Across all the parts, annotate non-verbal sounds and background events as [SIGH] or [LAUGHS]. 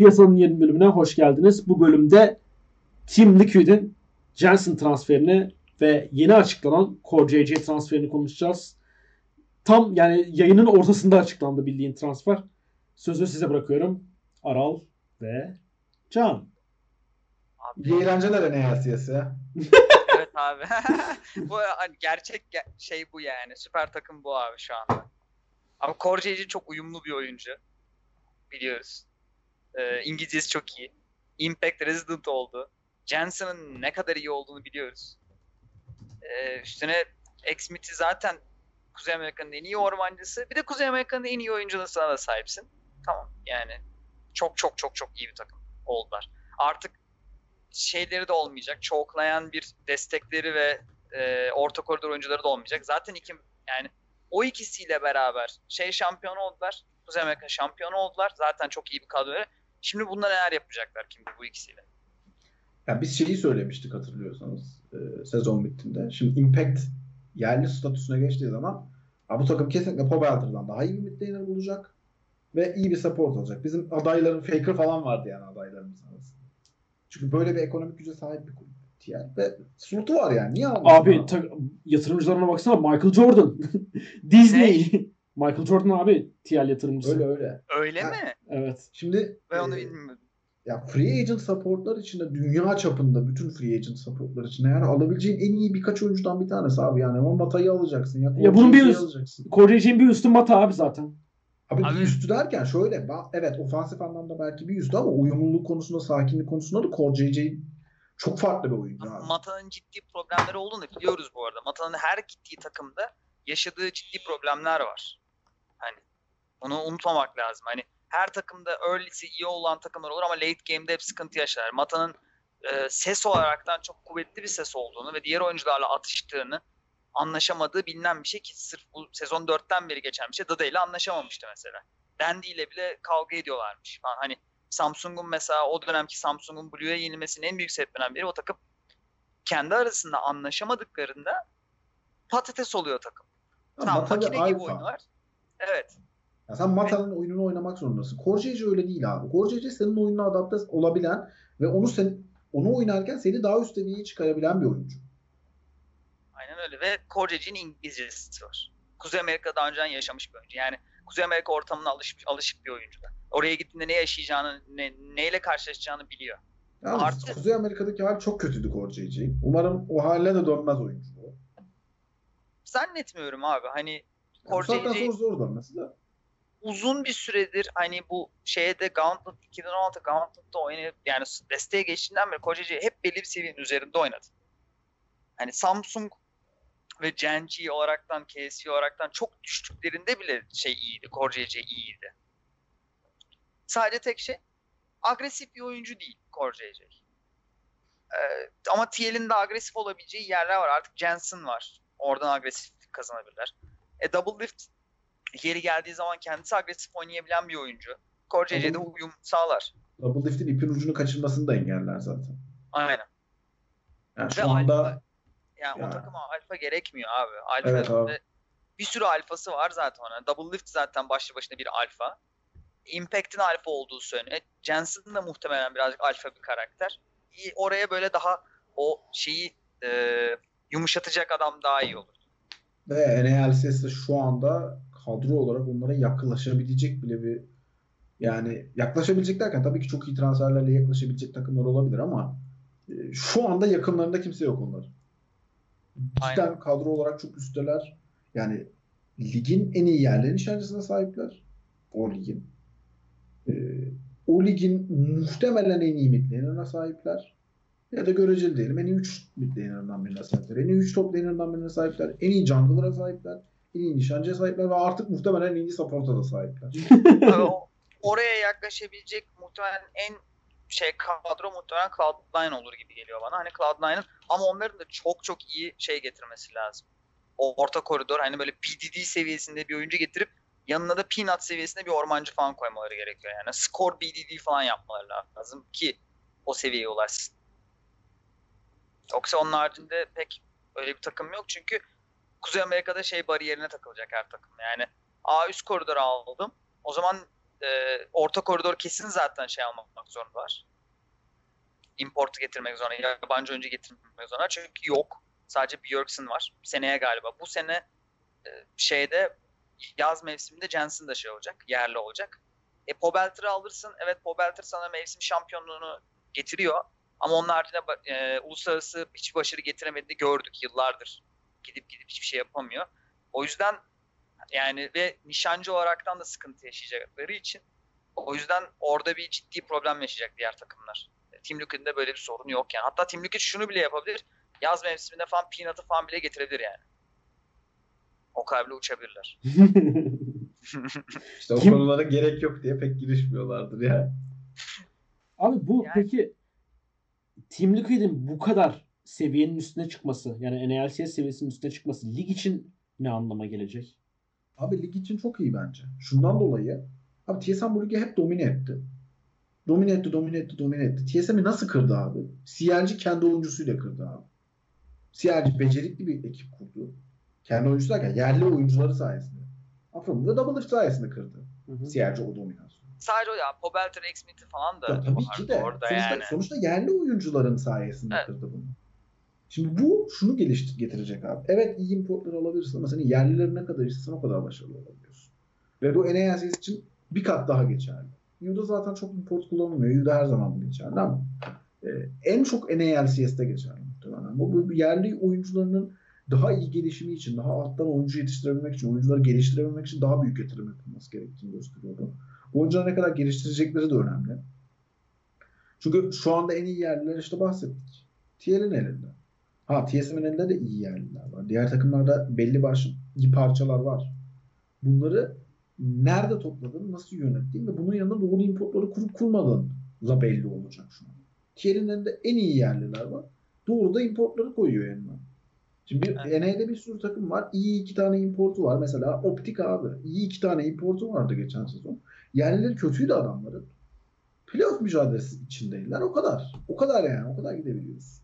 Piyasanın yeni bölümüne hoş geldiniz. Bu bölümde Team Liquid'in Jensen transferini ve yeni açıklanan Core JJ transferini konuşacağız. Tam yani yayının ortasında açıklandı bildiğin transfer. Sözü size bırakıyorum. Aral ve Can. Abi, eğlenceler NLCS'e. [LAUGHS] evet abi. [LAUGHS] bu hani gerçek ge- şey bu yani. Süper takım bu abi şu anda. Ama Korcayci çok uyumlu bir oyuncu. Biliyoruz. Ee, İngilizcesi çok iyi. Impact Resident oldu. Jensen'ın ne kadar iyi olduğunu biliyoruz. Ee, üstüne X-Smith'i zaten Kuzey Amerika'nın en iyi ormancısı. Bir de Kuzey Amerika'nın en iyi oyuncularına da sahipsin. Tamam yani çok çok çok çok iyi bir takım oldular. Artık şeyleri de olmayacak. Çoğuklayan bir destekleri ve e, orta koridor oyuncuları da olmayacak. Zaten iki yani o ikisiyle beraber şey şampiyon oldular. Kuzey Amerika şampiyonu oldular. Zaten çok iyi bir kadro. Şimdi bunda neler yapacaklar kim bu ikisiyle? Ya biz şeyi söylemiştik hatırlıyorsanız e, sezon bittiğinde. Şimdi Impact yerli statüsüne geçtiği zaman bu takım kesinlikle Pobelter'dan daha iyi bir mid laner bulacak ve iyi bir support olacak. Bizim adayların Faker falan vardı yani adaylarımız arasında. Çünkü böyle bir ekonomik güce sahip bir kulüp. Yani ve slotu var yani. Niye? Abi ta- yatırımcılarına baksana Michael Jordan. [LAUGHS] Disney. Michael Jordan abi TL yatırımcısı. Öyle öyle. Öyle Ha. mi? Evet. Şimdi Ben onu e, bilmiyordum. ya free agent supportlar içinde dünya çapında bütün free agent supportlar içinde yani alabileceğin en iyi birkaç oyuncudan bir tanesi abi yani ama Mata'yı alacaksın ya, Ya bunun bir üst- alacaksın. Core JJ'in bir üstü Mata abi zaten. Abi, Abi- üstü derken şöyle evet ofansif anlamda belki bir üstü ama uyumluluk konusunda sakinlik konusunda da Core JJ çok farklı bir oyuncu abi. Mata'nın ciddi problemleri olduğunu biliyoruz bu arada. Mata'nın her gittiği takımda yaşadığı ciddi problemler var. Hani bunu unutmamak lazım. Hani her takımda early'si iyi olan takımlar olur ama late game'de hep sıkıntı yaşar. Mata'nın e, ses olaraktan çok kuvvetli bir ses olduğunu ve diğer oyuncularla atıştığını anlaşamadığı bilinen bir şey ki sırf bu sezon 4'ten beri geçen bir şey. Dada ile anlaşamamıştı mesela. Dandy ile bile kavga ediyorlarmış falan. Hani Samsung'un mesela o dönemki Samsung'un Blue'ya yenilmesinin en büyük sebeplerinden biri o takım kendi arasında anlaşamadıklarında patates oluyor takım. Ya Tamam makine gibi oynuyorlar. Evet. Ya sen Mata'nın oyununu oynamak zorundasın. JJ öyle değil abi. JJ senin oyununa adapte olabilen ve onu sen onu oynarken seni daha üst seviyeye çıkarabilen bir oyuncu. Aynen öyle ve Korceci'nin İngilizcesi var. Kuzey Amerika'da daha önceden yaşamış bir oyuncu. Yani Kuzey Amerika ortamına alışık, alışık bir oyuncu da. Oraya gittiğinde ne yaşayacağını, ne, neyle karşılaşacağını biliyor. Yalnız Artı- Kuzey Amerika'daki hal çok kötüydü JJ. Umarım o haline de dönmez oyuncu. Zannetmiyorum abi. Hani Yani JJ sonra zor de. uzun bir süredir hani bu şeyde Gauntlet 2016 Gauntlet'ta oynayıp yani desteğe geçtiğinden beri Kojeci hep belli bir seviyenin üzerinde oynadı. Hani Samsung ve Genji olaraktan, KSV olaraktan çok düştüklerinde bile şey iyiydi. Korceci iyiydi. Sadece tek şey agresif bir oyuncu değil Korceci. Ee, ama TL'in de agresif olabileceği yerler var. Artık Jensen var. Oradan agresiflik kazanabilirler. E Double Lift yeri geldiği zaman kendisi agresif oynayabilen bir oyuncu. Double- uyum sağlar. Double Lift'in ipin ucunu kaçırmasını da engeller zaten. Aynen. Yani Ve şu anda alfa, yani Ya. o takıma alfa gerekmiyor abi. Alfa Evet abi. bir sürü alfası var zaten ona. Double Lift zaten başlı başına bir alfa. Impact'in alfa olduğu söyleniyor. Jensen de muhtemelen birazcık alfa bir karakter. Oraya böyle daha o şeyi e, yumuşatacak adam daha iyi olur. Ve NLCS'de şu anda kadro olarak onlara yaklaşabilecek bile bir yani yaklaşabilecek derken tabii ki çok iyi transferlerle yaklaşabilecek takımlar olabilir ama e, şu anda yakınlarında kimse yok onların. Cidden Aynen. kadro olarak çok üstteler. Yani ligin en iyi yerlerinin nişancısına sahipler. O ligin. E, o ligin muhtemelen en iyi laner'ına sahipler. Ya da göreceli diyelim. En iyi 3 mid laner'ından birine sahipler. En iyi 3 top laner'ından birine sahipler. En iyi jungler'a sahipler. En iyi nişancıya sahipler ve artık muhtemelen en iyi support'a da sahipler. [LAUGHS] Oraya yaklaşabilecek muhtemelen en şey kadro muhtemelen Cloud9 olur gibi geliyor bana. Hani Cloud9'ın ama onların da çok çok iyi şey getirmesi lazım. O orta koridor hani böyle PDD seviyesinde bir oyuncu getirip yanına da Peanut seviyesinde bir ormancı falan koymaları gerekiyor. Yani skor BDD falan yapmaları lazım ki o seviyeye ulaşsın. Yoksa onun haricinde pek öyle bir takım yok çünkü Kuzey Amerika'da şey bariyerine takılacak her takım. Yani A üst koridoru aldım. O zaman e, orta koridor kesin zaten şey almak zorundalar. Importu getirmek zorunda, yabancı oyuncu getirmek zorunda. Çünkü yok. Sadece Björksen var. Seneye galiba. Bu sene e, şeyde yaz mevsiminde Jensen de şey olacak. Yerli olacak. E Pobelter'ı alırsın. Evet Pobelter sana mevsim şampiyonluğunu getiriyor. Ama onun haricinde e, uluslararası hiçbir başarı getiremediğini gördük yıllardır. Gidip gidip hiçbir şey yapamıyor. O yüzden yani ve nişancı olaraktan da sıkıntı yaşayacakları için o yüzden orada bir ciddi problem yaşayacak diğer takımlar. Team Liquid'in böyle bir sorun yok yani. Hatta Team Liquid şunu bile yapabilir. Yaz mevsiminde falan Peanut'ı falan bile getirebilir yani. O kadar bile uçabilirler. [LAUGHS] işte o Kim- konulara gerek yok diye pek girişmiyorlardır ya. Abi bu Yani- peki Team Liquid'in bu kadar seviyenin üstüne çıkması yani NALCS seviyesinin üstüne çıkması lig için ne anlama gelecek? Abi lig için çok iyi bence. Şundan dolayı abi TSM bu ligi hep domine etti. Domine etti, domine etti, domine etti. TSM'i nasıl kırdı abi? CLG kendi oyuncusuyla kırdı abi. CLG becerikli bir ekip kurdu. Kendi oyuncusu derken yerli oyuncuları sayesinde. Afro'mu da Double Lift sayesinde kırdı. Hı hı. CLG o dominasyonu. Sadece o ya Pobelter, X-Mit'i falan da Ya tabii ki de. orada sonuçta, yani. sonuçta yerli oyuncuların sayesinde Evet. kırdı bunu. Şimdi bu şunu geliştir getirecek abi. Evet iyi importları alabilirsin ama senin yerlileri ne kadar istersen o kadar başarılı olabiliyorsun. Ve bu NASS için bir kat daha geçerli. Yuda zaten çok import kullanılmıyor. Yuda her zaman bu geçerli ama e, en çok NALCS'te geçerli muhtemelen. Bu, bu yerli oyuncularının daha iyi gelişimi için, daha alttan oyuncu yetiştirebilmek için, oyuncuları geliştirebilmek için daha büyük yatırım yapılması gerektiğini gösteriyordu. Oyuncuları ne kadar geliştirecekleri de önemli. Çünkü şu anda en iyi yerliler işte bahsettik. TL'in elinde. Ha TSM'in elinde de iyi yerliler var. Diğer takımlarda belli başlı parçalar var. Bunları nerede topladın, nasıl yönettiğin ve bunun yanında doğru importları kurup kurmadığınla belli olacak şu an. TL'in elinde en iyi yerliler var. Doğru da importları koyuyor yanına. Şimdi bir, Evet. NA'de bir sürü takım var. İyi iki tane importu var. Mesela Optik abi. İyi iki tane importu vardı geçen sezon. Yerlileri kötüydü adamların. Playoff mücadelesi içindeydiler. O kadar. O kadar yani. O kadar gidebiliyoruz.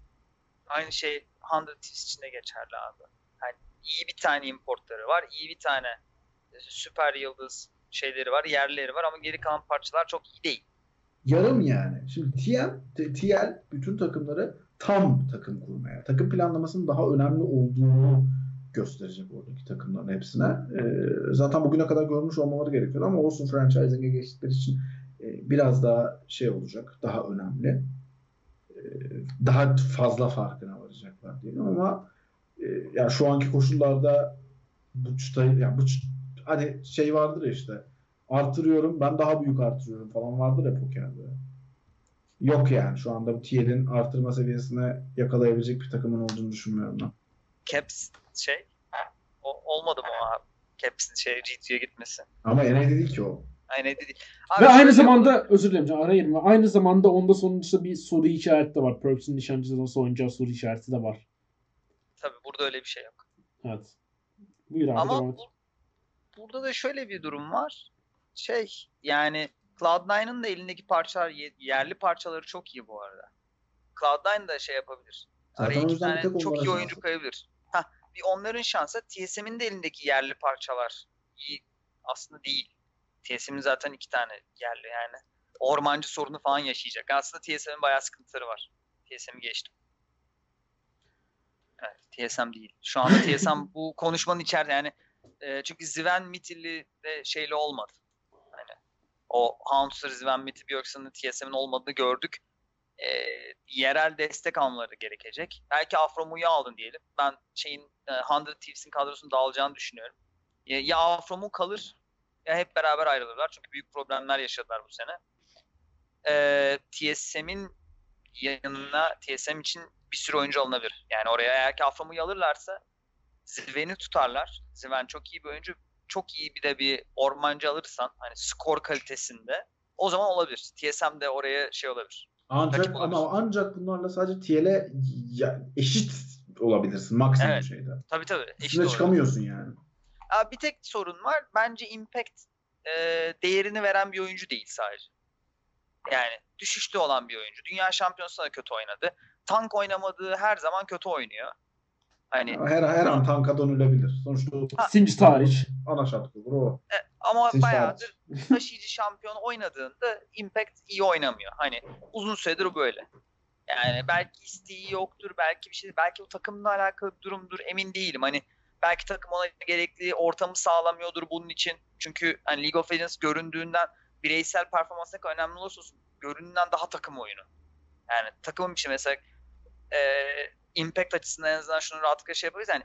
Aynı şey 100 Thieves için de geçerli abi. Yani iyi bir tane importları var. iyi bir tane e, süper yıldız şeyleri var. Yerlileri var ama geri kalan parçalar çok iyi değil. Yarım yani. Şimdi TM, TL bütün takımları tam takım kurmaya, takım planlamasının daha önemli olduğunu gösterecek oradaki takımların hepsine. Ee, zaten bugüne kadar görmüş olmaları gerekiyor ama olsun franchising'e geçtikleri için e, biraz daha şey olacak, daha önemli. Ee, daha fazla farkına varacaklar diyelim ama e, yani şu anki koşullarda bu çıtayı, yani bu hani şey vardır ya işte artırıyorum ben daha büyük artırıyorum falan vardır ya pokerde. Yok yani şu anda bu TL'in artırma seviyesine yakalayabilecek bir takımın olduğunu düşünmüyorum ben. Caps şey o, olmadı mı o abi? Caps'in şey G2'ye gitmesi. Ama NA dedi ki o. Aynen dedi. Ve Abi aynı şöyle zamanda özür dilerim Can araya girme. Aynı zamanda onda sonuçta bir soru işareti de var. Perks'in nişancısı nasıl oynayacağı soru işareti de var. Tabii burada öyle bir şey yok. Evet. Buyur abi Ama bu, burada da şöyle bir durum var. Şey yani Cloud9'ın da elindeki parçalar ye- yerli parçaları çok iyi bu arada. Cloud9 da şey yapabilir. Zaten Araya iki tane çok iyi şans oyuncu var. koyabilir. Hah, bir onların şansı TSM'in de elindeki yerli parçalar iyi aslında değil. TSM'in zaten iki tane yerli yani. Ormancı sorunu falan yaşayacak. Aslında TSM'in bayağı sıkıntıları var. TSM'i geçtim. Evet, TSM değil. Şu anda TSM [LAUGHS] bu konuşmanın içeride yani e, çünkü Ziven Mitili de şeyli olmadı. O Haunter, Ziven Miti, Björksen'in TSM'in olmadığını gördük. E, yerel destek almaları gerekecek. Belki Afromu'yu aldın diyelim. Ben şeyin e, 100 Thieves'in kadrosunun dağılacağını düşünüyorum. Ya, ya Afromu kalır ya hep beraber ayrılırlar. Çünkü büyük problemler yaşadılar bu sene. E, TSM'in yanına TSM için bir sürü oyuncu alınabilir. Yani oraya eğer ki Afromu'yu alırlarsa Ziven'i tutarlar. Ziven çok iyi bir oyuncu. Çok iyi bir de bir ormancı alırsan hani skor kalitesinde o zaman olabilir. TSM de oraya şey olabilir. Ancak ama ancak bunlarla sadece TL'e eşit olabilirsin maksimum Evet. şeyde. Tabii tabii. Eşit Üstüne çıkamıyorsun yani. Aa, bir tek sorun var. Bence Impact e, değerini veren bir oyuncu değil sadece. Yani düşüşte olan bir oyuncu. Dünya şampiyonasında da kötü oynadı. Tank oynamadığı her zaman kötü oynuyor. Hani Her, her an tanka dönülebilir. Sonuçta Sinci tarih. ana şart olur o. ama Siz bayağıdır taşıyıcı şampiyon oynadığında Impact iyi oynamıyor. Hani uzun süredir böyle. Yani belki isteği yoktur, belki bir şey, belki o takımla alakalı bir durumdur, emin değilim. Hani belki takım ona gerekli ortamı sağlamıyordur bunun için. Çünkü hani League of Legends göründüğünden bireysel performans ne kadar önemli olursa olsun göründüğünden daha takım oyunu. Yani takımın bir şey mesela e, impact açısından en azından şunu rahatlıkla şey yapabiliriz. Yani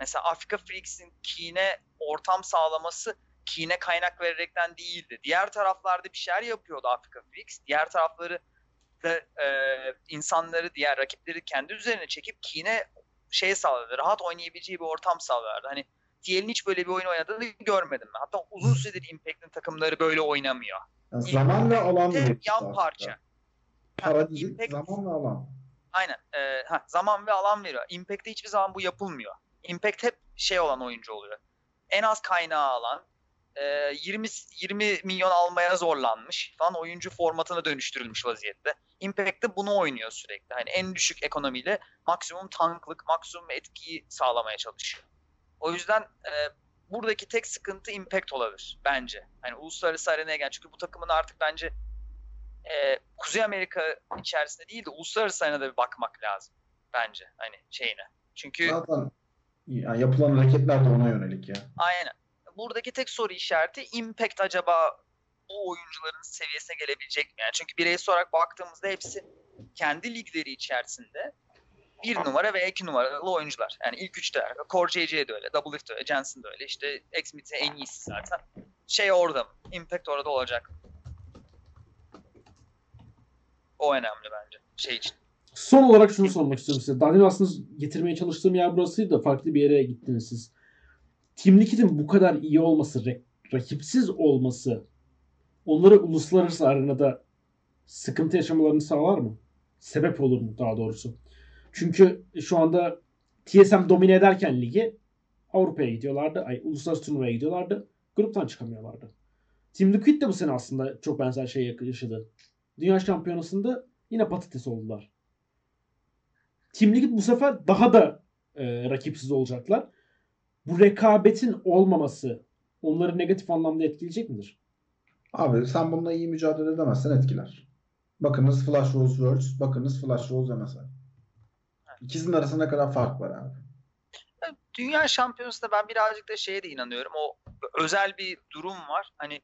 mesela Afrika Freaks'in Keen'e ortam sağlaması Keen'e kaynak vererekten değildi. Diğer taraflarda bir şeyler yapıyordu Afrika Freaks. Diğer tarafları da e, insanları, diğer rakipleri kendi üzerine çekip Keen'e şey sağladı. Rahat oynayabileceği bir ortam sağlardı. Hani TL'in hiç böyle bir oyun oynadığını görmedim ben. Hatta uzun süredir Impact'in takımları böyle oynamıyor. Yani zaman ve alan Hep verir yan parça. aslında. Para değil, Impact- zaman ve alan. Aynen. E, ha, zaman ve alan veriyor. Impact'te hiçbir zaman bu yapılmıyor. Impact hep şey olan oyuncu oluyor. En az kaynağı alan, e, 20 20 milyon almaya zorlanmış falan oyuncu formatına dönüştürülmüş vaziyette. Impact'te bunu oynuyor sürekli. Hani en düşük ekonomiyle maksimum tanklık, maksimum etkiyi sağlamaya çalışıyor. O yüzden e, buradaki tek sıkıntı Impact olabilir bence. Hani uluslararası arenaya gel. Çünkü bu takımın artık bence e, Kuzey Amerika içerisinde değil de uluslararası arenada bir bakmak lazım bence hani şeyine. Çünkü Zaten yani yapılan hareketler de ona yönelik ya. aynen. Buradaki tek soru işareti Impact acaba bu oyuncuların seviyesine gelebilecek mi? Yani çünkü bireysel olarak baktığımızda hepsi kendi ligleri içerisinde bir numara ve iki numaralı oyuncular. Yani ilk üçte Core JJ de öyle, Double Lift de öyle, Jensen de öyle. İşte X-Mid'in en iyisi zaten. Şey orada mı? Impact orada olacak mı? O önemli bence şey için. Son olarak şunu sormak istiyorum size. Daha demin aslında getirmeye çalıştığım yer burasıydı da farklı bir yere gittiniz siz. Team Liquid'in bu kadar iyi olması, rakipsiz olması onları uluslararası arenada sıkıntı yaşamalarını sağlar mı? Sebep olur mu daha doğrusu? Çünkü şu anda TSM domine ederken ligi Avrupa'ya gidiyorlardı. Ay, uluslararası turnuvaya gidiyorlardı. Gruptan çıkamıyorlardı. Team Liquid de bu sene aslında çok benzer şey yaşadı. Dünya Şampiyonası'nda yine patates oldular. Team Liquid bu sefer daha da e, rakipsiz olacaklar. Bu rekabetin olmaması onları negatif anlamda etkileyecek midir? Abi sen bununla iyi mücadele edemezsen etkiler. Bakınız Flash Rose Worlds, bakınız Flash Rose MSI. İkisinin arasında kadar fark var abi. Dünya Şampiyonası'nda ben birazcık da şeye de inanıyorum. O özel bir durum var. Hani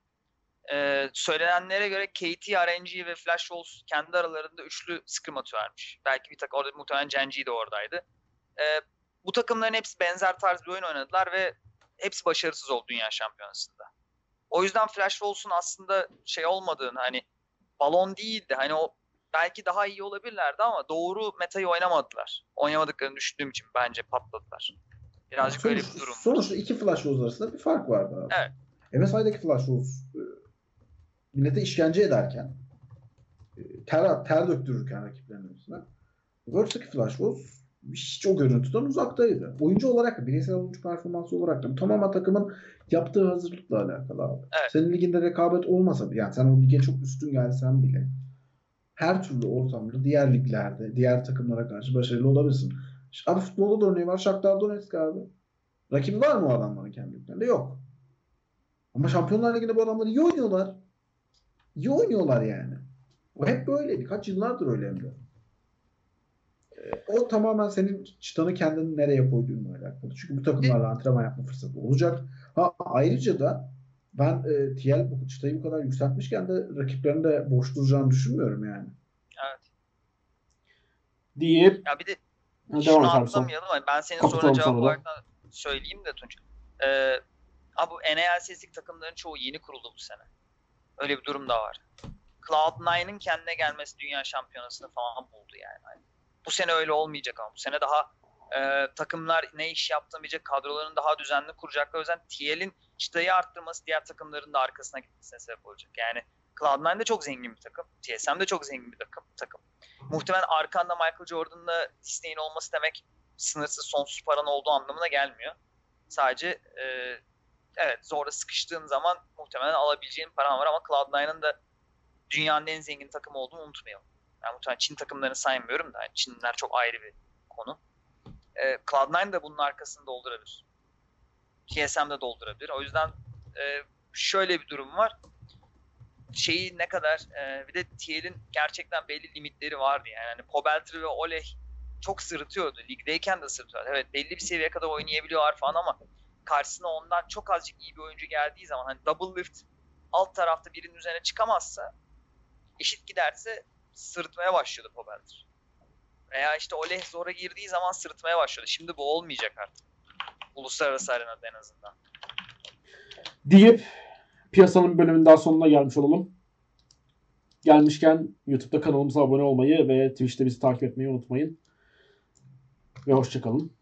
e, söylenenlere göre KT, RNG ve Flash Rolls kendi aralarında üçlü scrim atıyorlarmış. Belki bir takım orada muhtemelen Genji de oradaydı. E, bu takımların hepsi benzer tarz bir oyun oynadılar ve hepsi başarısız oldu Dünya Şampiyonası'nda. O yüzden Flash Rolls'un aslında şey olmadığını hani balon değildi. Hani o belki daha iyi olabilirlerdi ama doğru metayı oynamadılar. Oynamadıklarını düşündüğüm için bence patladılar. Birazcık öyle Sonuç- bir durum. Sonuçta iki Flash Rose arasında bir fark vardı abi. Evet. MSI'deki Flash e, millete işkence ederken e, ter, ter döktürürken rakiplerinin üstüne Worlds'daki Flash Rose hiç o görüntüden uzaktaydı. Oyuncu olarak da, bireysel oyuncu performansı olarak da tamamen takımın yaptığı hazırlıkla alakalı abi. Evet. Senin liginde rekabet olmasa bile, yani sen o lige çok üstün gelsen bile her türlü ortamda diğer liglerde, diğer takımlara karşı başarılı olabilirsin. Abi futbolda da örneği var. Shakhtar Donetsk abi. Rakibi var mı o adamların kendi liglerinde? Yok. Ama Şampiyonlar Ligi'nde bu adamlar iyi oynuyorlar. İyi oynuyorlar yani. O hep böyleydi. Kaç yıllardır öyle hem de. O tamamen senin çıtanı kendini nereye koyduğunla alakalı. Çünkü bu takımlarla antrenman yapma fırsatı olacak. Ha ayrıca da ben e, TL bu çıtayı bu kadar yükseltmişken de rakiplerin de boş duracağını düşünmüyorum yani. Evet. Deyip Ya bir de Ha, şunu atlamayalım. ama Ben senin soruna cevap olarak da söyleyeyim de Tunç. Ee, abi bu NALCS'lik takımların çoğu yeni kuruldu bu sene. Öyle bir durum da var. Cloud9'ın kendine gelmesi dünya şampiyonasını falan buldu yani. Hani bu sene öyle olmayacak ama bu sene daha e, takımlar ne iş yaptığını bilecek kadrolarını daha düzenli kuracaklar. O yüzden TL'in çıtayı arttırması diğer takımların da arkasına gitmesine sebep olacak. Yani Cloud9 de çok zengin bir takım. TSM de çok zengin bir takım. takım. Muhtemelen arkanda Michael Jordan'la Disney'in olması demek sınırsız sonsuz paran olduğu anlamına gelmiyor. Sadece e, evet zorda sıkıştığın zaman muhtemelen alabileceğin paran var ama Cloud9'ın da dünyanın en zengin takımı olduğunu unutmayalım. Yani muhtemelen Çin takımlarını saymıyorum da yani Çinliler çok ayrı bir konu. e, Cloud9 da bunun arkasını doldurabilir. TSM de doldurabilir. O yüzden e, şöyle bir durum var. Şeyi ne kadar e, bir de TL'in gerçekten belli limitleri vardı yani. yani Pobeltri ve Oleh çok sırıtıyordu. Ligdeyken de sırıtıyordu. Evet belli bir seviyeye kadar oynayabiliyorlar falan ama karşısına ondan çok azıcık iyi bir oyuncu geldiği zaman hani double lift alt tarafta birinin üzerine çıkamazsa eşit giderse sırıtmaya başlıyordu Pobeltri. Veya işte Oleh zora girdiği zaman sırıtmaya başlıyordu. Şimdi bu olmayacak artık. Uluslararası arenada en azından. deyip piyasanın bölümünün daha sonuna gelmiş olalım. Gelmişken YouTube'da kanalımıza abone olmayı ve Twitch'te bizi takip etmeyi unutmayın. Ve hoşçakalın.